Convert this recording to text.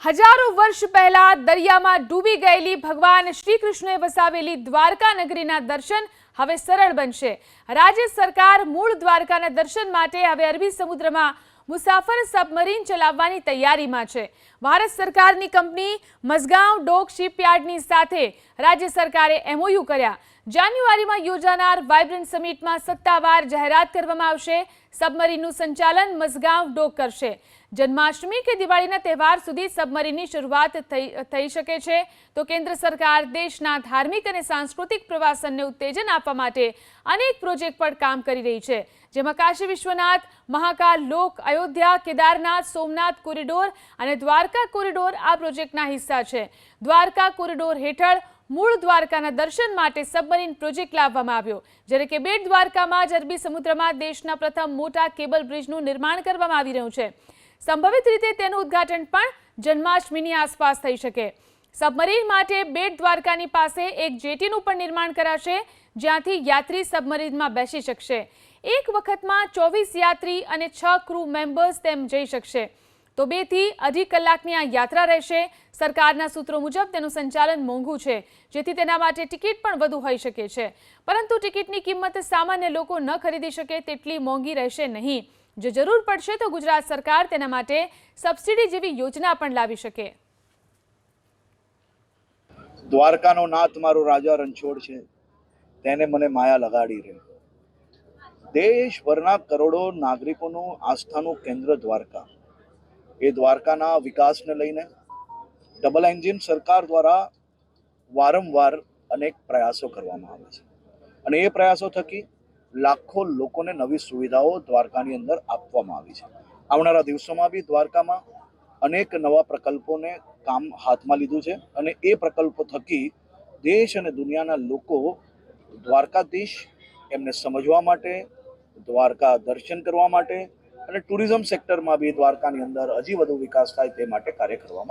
હજારો વર્ષ પહેલા દરિયામાં ડૂબી ગયેલી ભગવાન શ્રી કૃષ્ણએ વસાવેલી દ્વારકા નગરીના દર્શન હવે સરળ બનશે. રાજ્ય સરકાર મૂળ દ્વારકાના દર્શન માટે હવે અરબી સમુદ્રમાં મુસાફર સબમરીન ચલાવવાની તૈયારીમાં છે. ભારત સરકારની કંપની મઝગાંવ ડોક શિપયાર્ડની સાથે રાજ્ય સરકારે એમઓયુ કર્યા. જાન્યુઆરીમાં યોજાનાર વાઇબ્રન્ટ સમિટમાં સત્તાવાર જાહેરાત કરવામાં આવશે. સબમરીનનું સંચાલન મઝગાંવ ડોક કરશે. જન્માષ્ટમી કે દિવાળીના તહેવાર સુધી સબમરીનની શરૂઆત થઈ શકે છે. તો કેન્દ્ર સરકાર દેશના ધાર્મિક અને સાંસ્કૃતિક પ્રવાસનને ઉત્તેજન આપવા માટે અનેક પ્રોજેક્ટ પર કામ કરી રહી છે, જેમાં કાશી વિશ્વનાથ, મહાકાલ લોક, અયોધ્યા, કેદારનાથ, સોમનાથ કોરિડોર અને દ્વારકા કોરિડોર આ પ્રોજેક્ટના હિસ્સા છે. દ્વારકા કોરિડોર હેઠળ મૂળ દ્વારકાના દર્શન માટે સબમરીન પ્રોજેક્ટ લાવવામાં આવ્યો, જ્યારે કે બેટ દ્વારકામાં જ અરબી સમુદ્રમાં દેશના પ્રથમ મોટા કેબલ બ્રિજનું નિર્માણ કરવામાં આવી રહ્યું છે. સંભવિત રીતે તેનું ઉદ્ઘાટન પણ જન્માષ્ટમીની આસપાસ થઈ શકે. સબમરીન માટે બેટ દ્વારકાની પાસે એક જેટીનું પણ નિર્માણ કરાશે જ્યાંથી યાત્રી સબમરીનમાં બેસી શકશે. એક વખતમાં ચોવીસ યાત્રી અને છ ક્રૂ મેમ્બર્સ તેમ જઈ શકશે. તો બેથી અઢી કલાકની આ યાત્રા રહેશે. સરકારના સૂત્રો મુજબ તેનું સંચાલન મોંઘું છે, જેથી તેના માટે ટિકિટ પણ વધુ હોઈ શકે છે. પરંતુ ટિકિટની કિંમત સામાન્ય લોકો ન ખરીદી શકે તેટલી મોંઘી રહેશે નહીં. જો જરૂર પડશે તો ગુજરાત સરકાર તેના માટે સબસિડી જેવી યોજના પણ લાવી શકે. દ્વારકાનો નાથ મારો રાજા રણછોડ છે. તેને મને માયા લગાડી રહ્યો દેશભરના કરોડો નાગરિકોનું આસ્થાનું કેન્દ્ર દ્વારકા. એ દ્વારકાના વિકાસને લઈને ડબલ એન્જિન સરકાર દ્વારા વારંવાર અનેક પ્રયાસો કરવામાં આવે છે. અને એ પ્રયાસો થકી લાખો લોકોને નવી સુવિધાઓ દ્વારકાની અંદર આપવામાં આવી છે. આવનારા દિવસોમાં બી દ્વારકામાં અનેક નવા પ્રકલ્પોને કામ હાથમાં લીધું છે. અને એ પ્રકલ્પો થકી દેશ અને દુનિયાના લોકો દ્વારકાધીશ, એમને સમજવા માટે, દ્વારકા દર્શન કરવા માટે અને ટુરિઝમ સેક્ટરમાં બી દ્વારકાની અંદર હજી વધુ વિકાસ થાય તે માટે કાર્ય કરવામાં